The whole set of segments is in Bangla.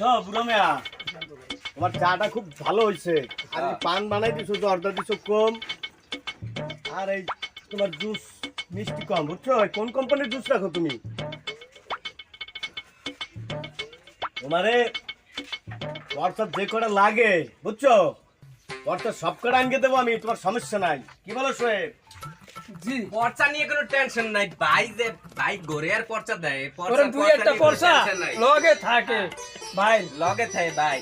বুঝছ বুড়ো মেয়া। তোমার চাটা খুব ভালো হয়েছে। আর পান বানাই দিছো জর্দা দিছো কম। আর এই তোমার জুস মিষ্টি কম বুঝছ? কোন কোম্পানির জুস রাখো তুমি? তোমারে হোয়াটসঅ্যাপ যে কটা লাগে বুঝছ? হোয়াটসঅ্যাপ সব কটা আনকে দেবো আমি তোমার সমস্যা নাই। কি বলো সোহেব? জি। পর্চা নিয়ে কোনো টেনশন নাই। ভাই যে ভাই ঘরে আর পর্চা দেয় ওরম দুই একটা পয়সা লগে থাকে ভাই। লগে থাকে ভাই।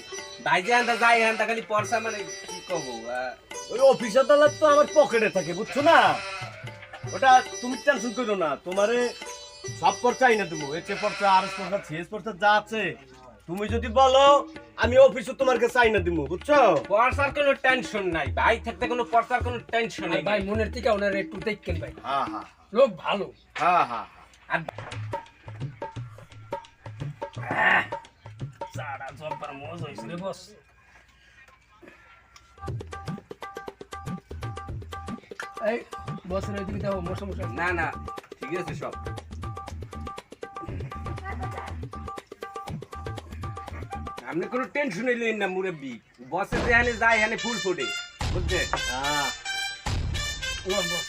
ভাই যে আনতা যাই আনতা খালি পর্সা মানে কি কব ওই অফিস আদালত তো আমার পকেটে থাকে বুঝছ না? ওটা তুমি টেনশন করো না তোমারে সব খরচাই না দেবো এতে খরচা আর খরচা শেষ খরচা যা আছে তুমি যদি বলো আমি অফিসে তোমার কাছে আইনা দিব বুঝছ? পর্সার কোনো টেনশন নাই ভাই। থাকতে কোনো পর্সার কোনো টেনশন নেই। ভাই মনের থেকে ওনার একটু দেখেন ভাই। হ্যাঁ হ্যাঁ লোক ভালো। হ্যাঁ হ্যাঁ আর সারা জব্বার মজ হইছে রে বস। এই বসের ওইদিকে দাও মশা মশা। না না ঠিক আছে সব। আপনি কোনো টেনশন নিলেন না মুরব্বি। বসে যেখানে যায় এখানে ফুল ফোটে বুঝছেন হ্যাঁ। বস বস।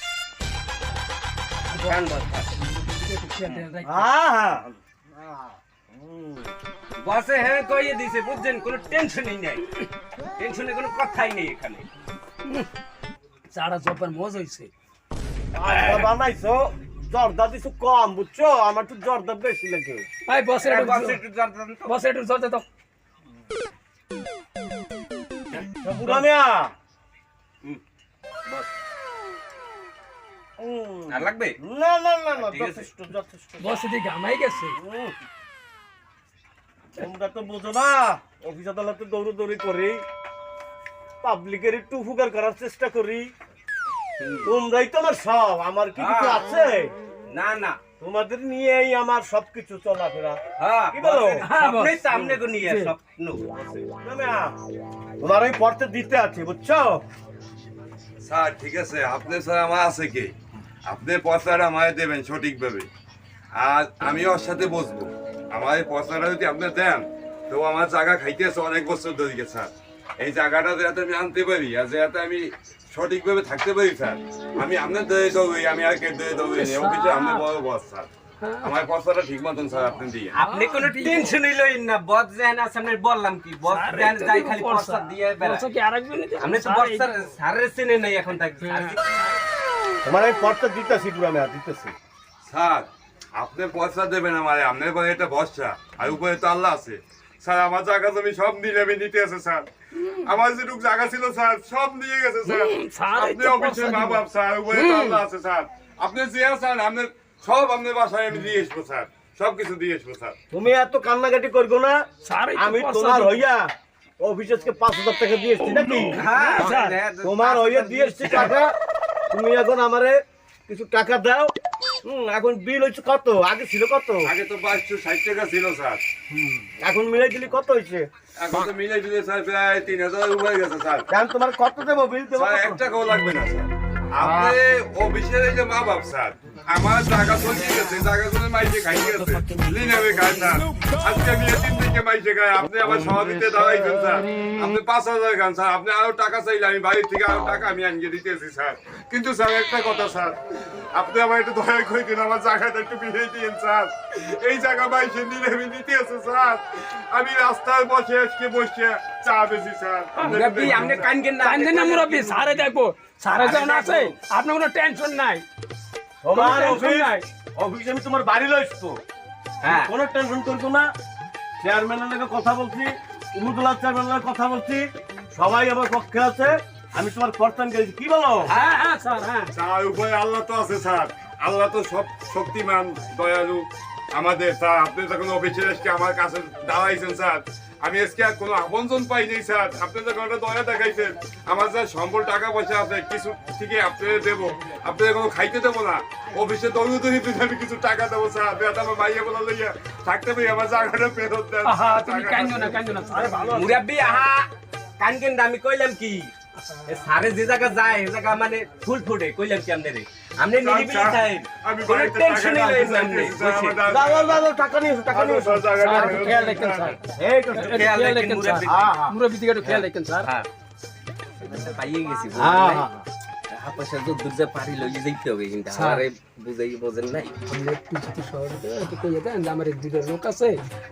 হ্যাঁ হ্যাঁ হ্যাঁ। বসে হ্যাঁ কইয়ে দিছে বুঝছেন? কোনো টেনশনই নাই। টেনশনের কোনো কথাই নেই এখানে। সারা জব্বার মজ হইছে। বানাইছো? জর্দা দিছো কম বুঝছ? আমার তো জর্দা বেশি লাগে। একটু বসে একটু জর্দা তো। বসের একটু জলদি দাও পুরানিয়া। হুম, হুম। আর লাগবে? না না না না যথেষ্ট যথেষ্ট। বস এদিকে ঘামাই গেছে। তোমরা তো বোঝো না অফিস আদালতে দৌড়ি করি পাবলিকের একটু উপকার করার চেষ্টা করি। তোমরাই তো আমার সব আমার কি কিছু। আছে? না না তোমাদের নিয়েই আমার সবকিছু চলাফেরা। হ্যাঁ কি বলো? বসে- হ্যাঁ, স্বপ্নই বস। সামনে গো নিয়ে স্বপ্ন। তোমার ওই পড়তে দিতে আছে বুঝছ? স্যার ঠিক আছে। আপনি স্যার আমার আছে কি? আপনি পয়সাটা আমায় দেবেন সঠিকভাবে। আর আমি ওর সাথে বসবো। আমার এই পয়সাটা যদি আপনি দেন তো আমার জায়গা খাইতেছে অনেক বছর ধরে স্যার। এই জায়গাটা যাতে আমি আনতে পারি আর যাতে আমি সঠিকভাবে থাকতে পারি স্যার। আমি আপনার দয়ে দেবো আমি আর কে দয়ে দেবো অফিসে আপনার বড় বস স্যার। আমার পয়সাটা ঠিক মতন স্যার আপনি দিয়ে আপনি কোনো টেনশনই লইন না বস যেখানে আছে আমি বললাম কি বস স্যার, যাই খালি দিয়ে কি আরেকজন? আপনি তো বস স্যার স্যারের চেনে নাই এখন তাই। হ্যাঁ। তোমার পড়তে দিতেছি দিতেছি। স্যার আপনি পয়সা দেবেন আমার আপনার এটা ভরসা আর উপরে তো আল্লাহ আছে। স্যার আমার জায়গা জমি সব নিলে আমি নিতে আছে স্যার। আমার যেটুক জায়গা ছিল স্যার সব নিয়ে গেছে স্যার। আপনি অফিসের মা বাপ স্যার উপরে আছে স্যার। আপনি যে স্যার আপনার সব আপনার বাসায় আমি দিয়ে আসব স্যার। সব কিছু দিয়ে আসব স্যার। তুমি এত কান্নাকাটি করব না? স্যার, আমি তোমার হইয়া অফিসকে পাঁচ হাজার টাকা দিয়ে এসছি নাকি? হ্যাঁ স্যার, হ্যাঁ, তোমার হইয়া দিয়ে এসছি টাকা। তুমি এখন আমারে কিছু টাকা দাও এখন বিল হয়েছে কত? আগে ছিল কত? আগে তো বাইশশো ষাট টাকা ছিল স্যার। এখন মিলাই দিলি কত হয়েছে? এখন তো মিলে দিলে স্যার প্রায় তিন হাজার উপরে গেছে স্যার। তোমার কত দেবো? বিল দেবো এক টাকাও লাগবে না স্যার। আপনি অফিসের যে মা বাপ, স্যার, আমার জায়গা চলে গেছে জায়গাগুলো মাইকে খাই গেছে। লিনাবে খায়, স্যার। আজকে আমি এদিন থেকে মাইকে খাই, আপনি আমার সভাপতিতে দাঁড়াইছেন, স্যার। আপনি পাঁচ হাজার খান, স্যার। আপনি আরও টাকা চাইলে আমি বাড়ির থেকে আরও টাকা আমি আনিয়ে দিতেছি, স্যার। কিন্তু, স্যার, একটা কথা, স্যার। আপনি আমার একটু দয়া করে দিন, আমার জায়গাটা একটু বিলিয়ে দিন, স্যার। এই জায়গা মাইকে নিলে আমি নিতে স্যার। আমি রাস্তায় বসে আজকে বসে চা বেশি স্যার মুরব্বি আপনি কানকেন না। কান্দেন না মুরব্বী, স্যারে দেখব। স্যারে যখন আছে আপনার কোনো টেনশন নাই। তোমার কোনো অফিস tension নাই। অফিসে আমি তোমার বাড়ি লইছো হ্যাঁ। কোনো টেনশন করব না। চেয়ারম্যানের লগে কথা বলছি উমুদুল্লাহ চেয়ারম্যানের লগে কথা বলছি সবাই আমার পক্ষে আছে। আমি তোমার কর্তন গেছি কি বলো? হ্যাঁ হ্যাঁ স্যার হ্যাঁ। স্যার আল্লাহ তো আছে স্যার। আল্লাহ তো সব শক্তিমান দয়ালু। আমাদের স্যার আপনি যখন অফিসে এসে আমার কাছে দাঁড়াইছেন স্যার। আমি আজকে আর কোনো আপনজন পাইনি স্যার। আপনি যখন একটা দয়া দেখাইছেন। আমার যা সম্বল টাকা পয়সা আছে কিছু থেকে আপনাদের দেবো। আপনাদের কোনো খাইতে দেবো না। অফিসে দৌড়ে দৌড়ে আমি কিছু টাকা দেবো স্যার। বেটা আমার মাইয়া বলা লইয়া থাকতে পারি আমার জায়গাটা ফেরত দেন। স্যার। মুরব্বি আহা কানকেন আমি কইলাম কি? সারে যে জায়গা যায় এ জায়গা মানে ফুল ফুটে কইলাম কি আপনারে? আপনি নিরিবিলি টাইম আমি কোনো টেনশন নেই আপনি? দাদা- দাও দাও, দাও দাও, টাকা নিয়ে টাকা নিয়ে স্যার, খেয়াল রাখেন, স্যার। স্যার। এই তো খেয়াল রাখেন মুরব্বি। হ্যাঁ, হ্যাঁ। দিকে একটু খেয়াল রাখেন, স্যার। হ্যাঁ পাইয়ে গেছি হ্যাঁ, হ্যাঁ, টাকা পয়সা তো দূর যা পারি লইয়ে যাইতে হবে কিন্তু স্যার। বুঝাই বোঝেন নাই। আপনি একটু যদি শহরে একটু কইয়ে দেন যে আমার দুটো লোক আছে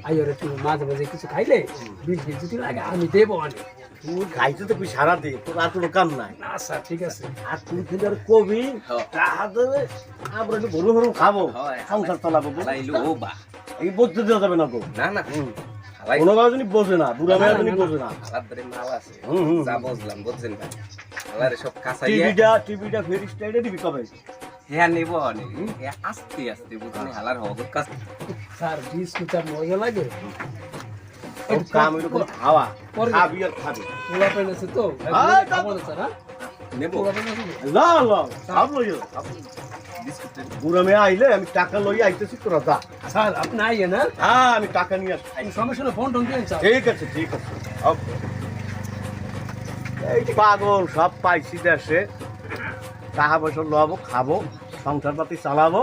আইয়ার একটু মাঝে মাঝে কিছু খাইলে বিল ফিল যদি লাগে আমি দেবো অনেক তুই খাইতে তো তুই সারা দে তোর আর কোনো কাম নাই। না ঠিক আছে। আর তুই কিন্তু আর কবি হ্যাঁ। টাকা দেবে আমরা একটু গরু গরু খাব হয়। সংসার চালাবো গো। হালাইলো ও বা। এই বলতে দেওয়া যাবে না গো। না না। কোনো কাজ বোঝে না বুড়া মেয়ে বোঝে না। মাল আছে। যা বুঝলাম বুঝছেন ভাই হালারে সব কাঁচাইয়া টিভিটা টিভিটা ফেরি স্টাইলে দিবি কবে হ্যাঁ নেব অনেক হ্যাঁ আস্তে আস্তে বুঝলেন হালার হবত কাজ স্যার বিস্কুট আর মজা লাগে। কাম এরকম হাওয়া। পরে- খাবি আর খাবি। পোলা পেন আছে তো? আয়, খাব না স্যার হ্যাঁ? নেব? না না সব লই যাও বিস্কুটের বুড়া মেয়ে আইলে আমি টাকা লই আইতেছি তোরা যা। স্যার আপনি আইয়ে না হ্যাঁ আমি টাকা নিয়ে আসছি। সমস্যা ফোন টোন ঠিক আছে ঠিক আছে। ওকে। এই পাগল সব পাইছি দেশে। টাকা পয়সা লবো খাব সংসার পাতি চালাবো।